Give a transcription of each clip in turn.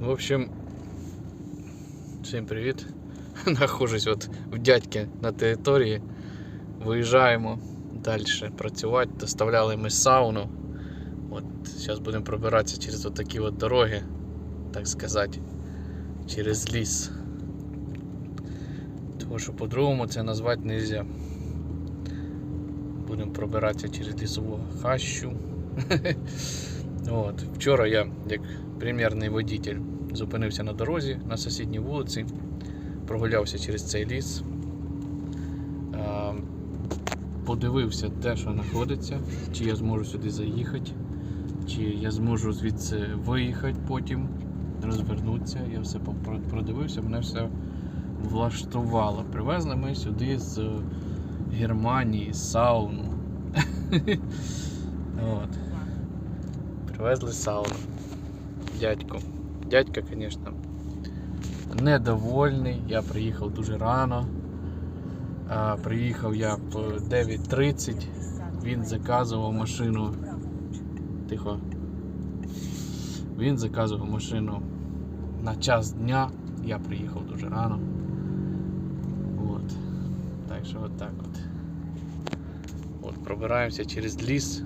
В общем, всім привіт. Нахожусь от в дядьки на території. Виїжджаємо далі працювати. Доставляли ми сауну. От зараз будемо пробиратися через от такі от дороги, так сказати, через ліс. Тому що по-другому це назвати не можна. Будемо пробиратися через лісову хащу. От. Вчора я, як прем'єрний водитель, зупинився на дорозі на сусідній вулиці, прогулявся через цей ліс, подивився, де що знаходиться, чи я зможу сюди заїхати, чи я зможу звідси виїхати потім, розвернутися. Я все продивився, мене все влаштувало. Привезли ми сюди з Германії сауну. От. Привезли сауну. Дядько. Дядько, звісно, недовольний. Я приїхав дуже рано. Приїхав я в 9.30. Він заказував машину. Тихо. Він заказував машину на час дня. Я приїхав дуже рано. От. Так що от так от. От пробираємося через ліс.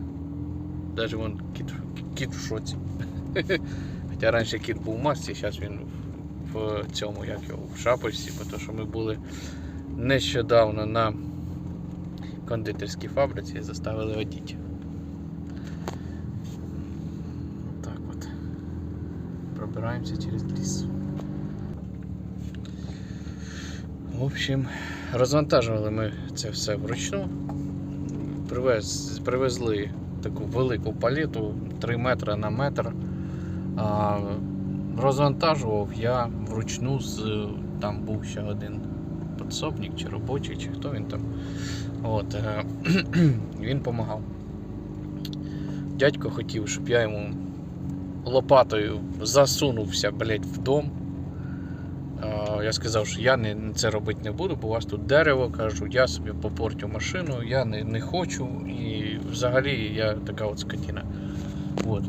Даже вон кіт, кіт в шоці. Хоча раніше кіт був в масці, зараз він в, цьому, як його, в шапочці, бо що ми були нещодавно на кондитерській фабриці і заставили одіти. Так от. Пробираємося через ліс. В общем, розвантажували ми це все вручну. Привез, привезли таку велику палету 3 метри на метр. Розвантажував я вручну з там був ще один підсобник чи робочий, чи хто він там. От, е, він допомагав. Дядько хотів, щоб я йому лопатою засунувся, блядь, в дом. Я сказав, що я не, це робити не буду, бо у вас тут дерево, кажу, я собі попортю машину, я не, не хочу і взагалі я така от скотина. От.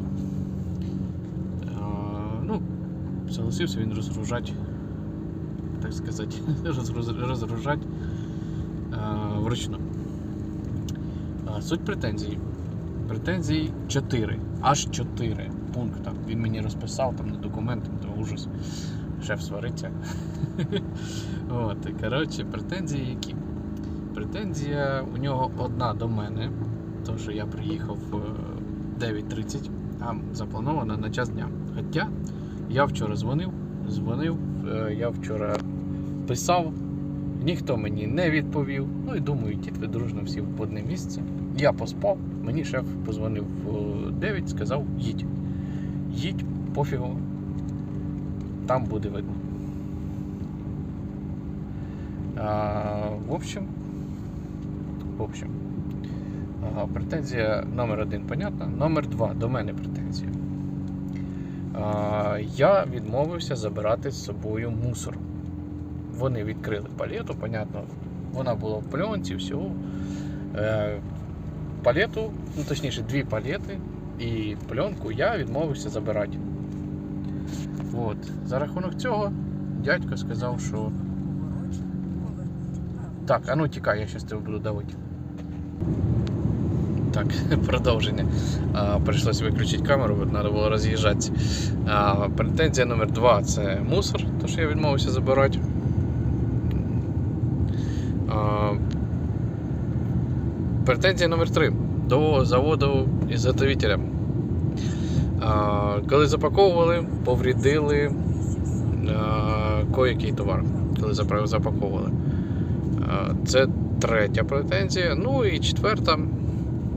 Ну, согласився він розгружати, так сказати, розгружати вручну. Суть претензій. Претензій 4, аж 4 пункти. Він мені розписав там на документи, то ужас. Шеф свариться. От, коротше, претензії які? Претензія у нього одна до мене, то що я приїхав в 9.30, а запланована на час дня. Хоча я вчора дзвонив, дзвонив, е, я вчора писав, ніхто мені не відповів. Ну і думаю, йдіть дружно всі в одне місце. Я поспав, мені шеф позвонив в 9, сказав, їдь. Їдь, пофігу, там буде видно. А, в общем, в общем, ага, претензія номер один, понятно. Номер два до мене претензія. А, я відмовився забирати з собою мусор. Вони відкрили палету, понятно, вона була в пленці, всього. Е, палету, ну точніше, дві палети і пленку я відмовився забирати. От. За рахунок цього дядько сказав, що. Так, а ну тікай, я зараз тебе буду давити. Так, продовження. А, прийшлося виключити камеру, треба було роз'їжджатися. Претензія номер два це мусор, то що я відмовився забирати. А, претензія номер три до заводу ізготовителя. А, коли запаковували, поврідили а, кое-який товар, коли запаковували. Це третя претензія. Ну і четверта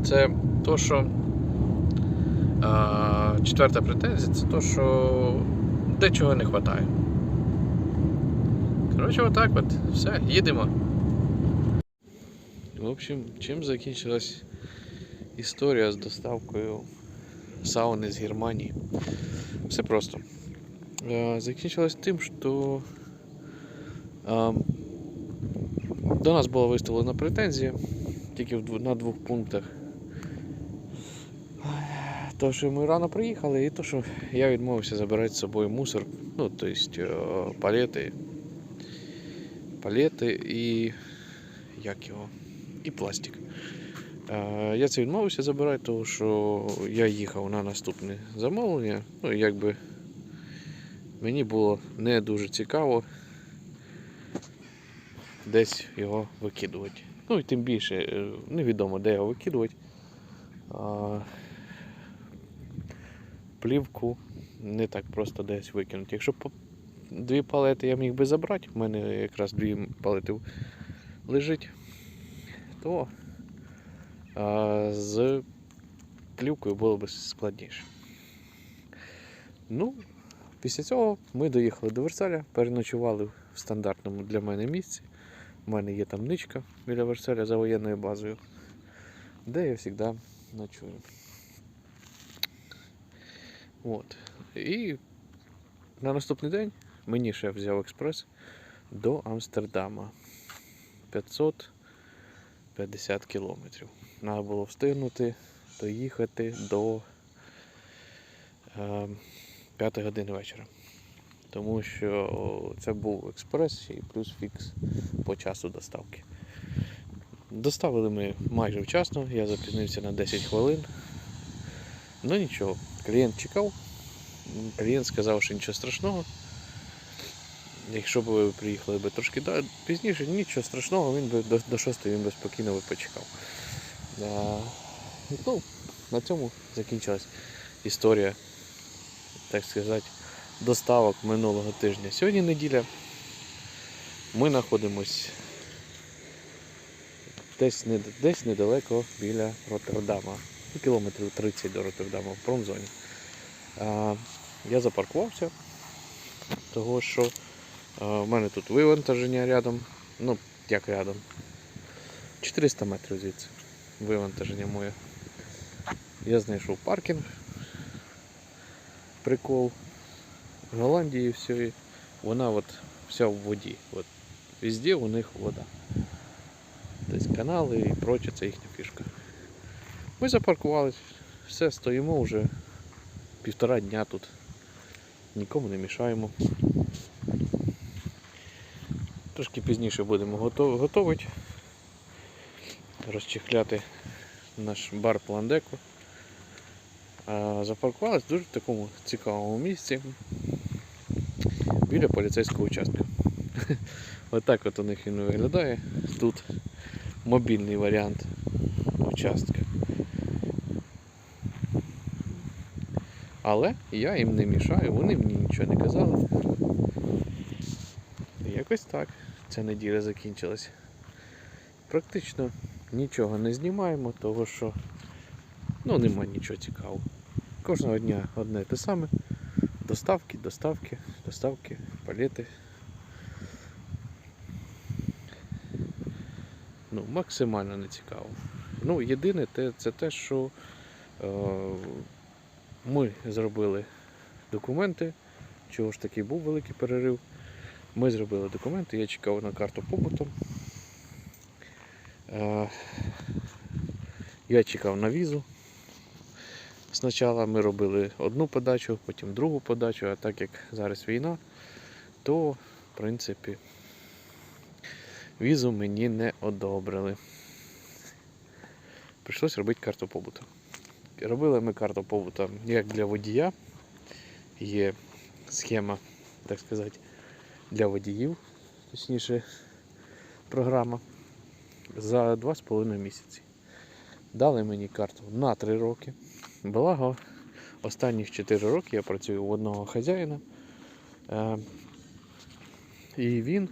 це то, що. Четверта претензія це то, що дечого не вистачає. Коротше, отак от. Все, їдемо. В общем, чим закінчилась історія з доставкою сауни з Германії? Все просто. Е, Закінчилось тим, що е, до нас була виставлена претензія тільки на двох пунктах. То, що ми рано приїхали, і то, що я відмовився забирати з собою мусор, ну, тобто палети, палети і як його, і пластик. Е, Я це відмовився забирати, тому що я їхав на наступне замовлення. Ну, якби мені було не дуже цікаво десь його викидувати. Ну і тим більше е, невідомо, де його викидувати. Плівку не так просто десь викинути. Якщо дві палети я міг би забрати, в мене якраз дві палети лежить, то з плівкою було б складніше. Ну, після цього ми доїхали до Версаля, переночували в стандартному для мене місці. У мене є там ничка біля Версаля за воєнною базою, де я завжди ночую. От. І на наступний день мені шеф взяв експрес до Амстердама. 550 кілометрів. Треба було встигнути доїхати до е, 5 години вечора. Тому що це був експрес і плюс фікс по часу доставки. Доставили ми майже вчасно, я запізнився на 10 хвилин. Ну нічого, клієнт чекав. Клієнт сказав, що нічого страшного. Якщо б ви приїхали б трошки пізніше, нічого страшного, він би до 6 він би спокійно би почекав. Ну, на цьому закінчилась історія, так сказати, доставок минулого тижня. Сьогодні неділя. Ми знаходимось десь, десь недалеко біля Роттердама. Ну, Кілометрів 30 до Роттердама в промзоні. А, я запаркувався, того що в мене тут вивантаження рядом. Ну, як рядом. 400 метрів звідси. Вивантаження моє. Я знайшов паркінг. Прикол. В Голландії все. Вона от вся в воді. От везде у них вода. Тобто канали і проче, це їхня фішка. Ми запаркувались, все, стоїмо вже півтора дня тут. Нікому не мішаємо. Трошки пізніше будемо готов- готовити. Розчехляти наш бар Пландеко. А, Запаркувались в такому цікавому місці біля поліцейського участка. Отак от у них він виглядає. Тут мобільний варіант участка. Але я їм не мішаю, вони мені нічого не казали. Якось так ця неділя закінчилась. Практично нічого не знімаємо, того що ну, нема нічого цікавого. Кожного дня одне те саме. Доставки, доставки, доставки, палети. Ну, максимально не цікаво. Ну, єдине те, це те, що е, ми зробили документи, чого ж такий був великий перерив. Ми зробили документи, я чекав на карту побуту. Е, я чекав на візу. Спочатку ми робили одну подачу, потім другу подачу, а так як зараз війна, то в принципі візу мені не одобрили. Прийшлось робити карту побуту. Робили ми карту побуту як для водія. Є схема, так сказати, для водіїв, точніше, програма за 2,5 місяці. Дали мені карту на 3 роки. Благо, останніх 4 роки я працюю у одного хазяїна. Е, і він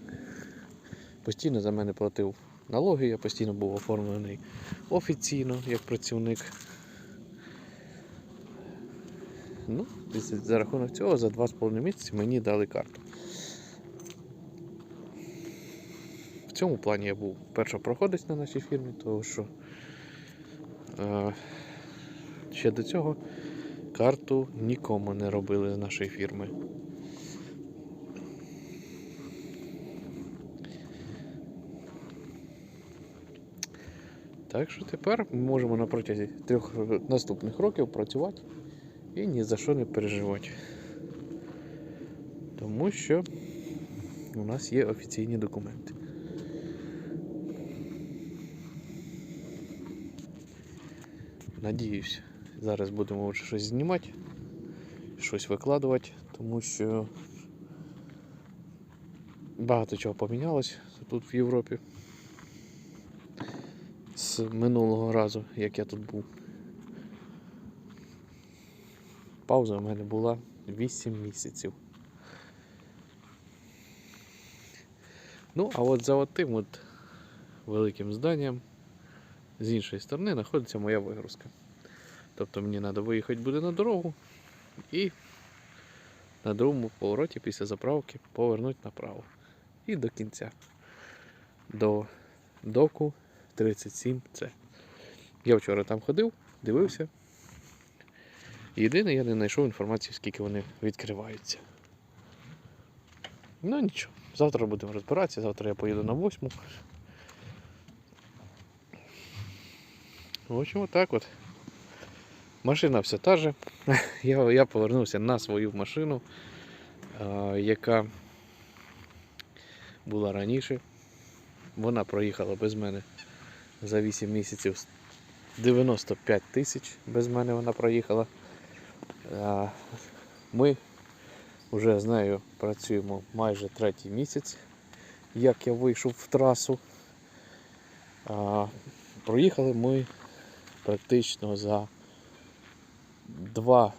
постійно за мене платив налоги, я постійно був оформлений офіційно як працівник. Ну, за- за рахунок цього за 2,5 місяці мені дали карту. Цьому плані я був першопроходець на нашій фірмі, тому що е, ще до цього карту нікому не робили з нашої фірми. Так що тепер ми можемо на протязі трьох наступних років працювати і ні за що не переживати. Тому що у нас є офіційні документи. Надіюсь, зараз будемо вже щось знімати, щось викладувати, тому що багато чого помінялось тут в Європі з минулого разу, як я тут був. Пауза у мене була 8 місяців. Ну, а от за от тим от великим зданням з іншої сторони знаходиться моя вигрузка. Тобто мені треба виїхати буде на дорогу і на другому повороті після заправки повернути направо. І до кінця. До доку 37C. Я вчора там ходив, дивився. Єдине, я не знайшов інформації, скільки вони відкриваються. Ну нічого, завтра будемо розбиратися, завтра я поїду на восьму. В общем, отак от. Машина все та же. Я, я повернувся на свою машину, яка була раніше. Вона проїхала без мене за 8 місяців 95 тисяч без мене вона проїхала. Ми вже з нею працюємо майже третій місяць, як я вийшов в трасу. Проїхали ми практично за два,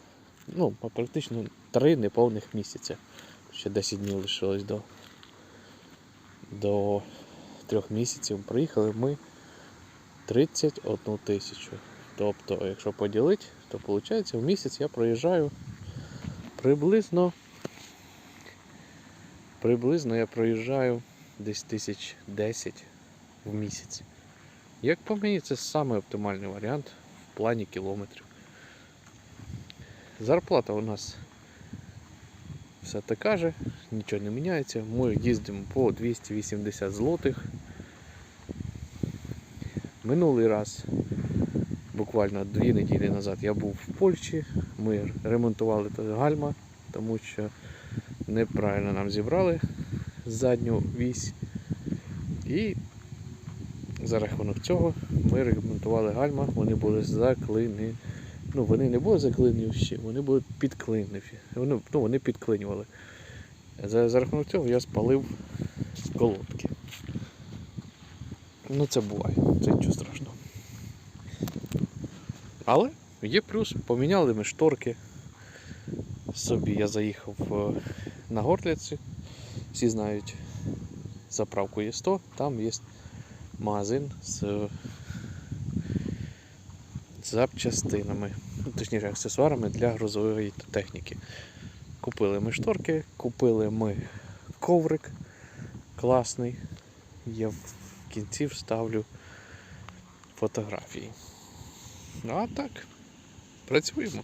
ну, практично три неповних місяця. Ще 10 днів лишилось до, до трьох місяців. Проїхали ми 31 тисячу. Тобто, якщо поділити, то виходить в місяць я проїжджаю приблизно. Приблизно я проїжджаю десь тисяч 10 в місяць. Як по мені, це саме оптимальний варіант в плані кілометрів. Зарплата у нас все така же, нічого не міняється. Ми їздимо по 280 злотих. Минулий раз, буквально дві неділі назад, я був в Польщі. Ми ремонтували гальма, тому що неправильно нам зібрали задню вісь. І за рахунок цього ми ремонтували гальма, вони були заклинені. Ну, вони не були заклинювші, вони були підклинивші. Вони, ну, вони підклинювали. За, за рахунок цього я спалив колодки. Ну це буває, це нічого страшного. Але є плюс, поміняли ми шторки. Собі я заїхав е, на Горлиці. Всі знають заправку є 100, там є магазин з запчастинами, ну, точніше аксесуарами для грузової техніки. Купили ми шторки, купили ми коврик класний. Я в кінці вставлю фотографії. Ну а так, працюємо.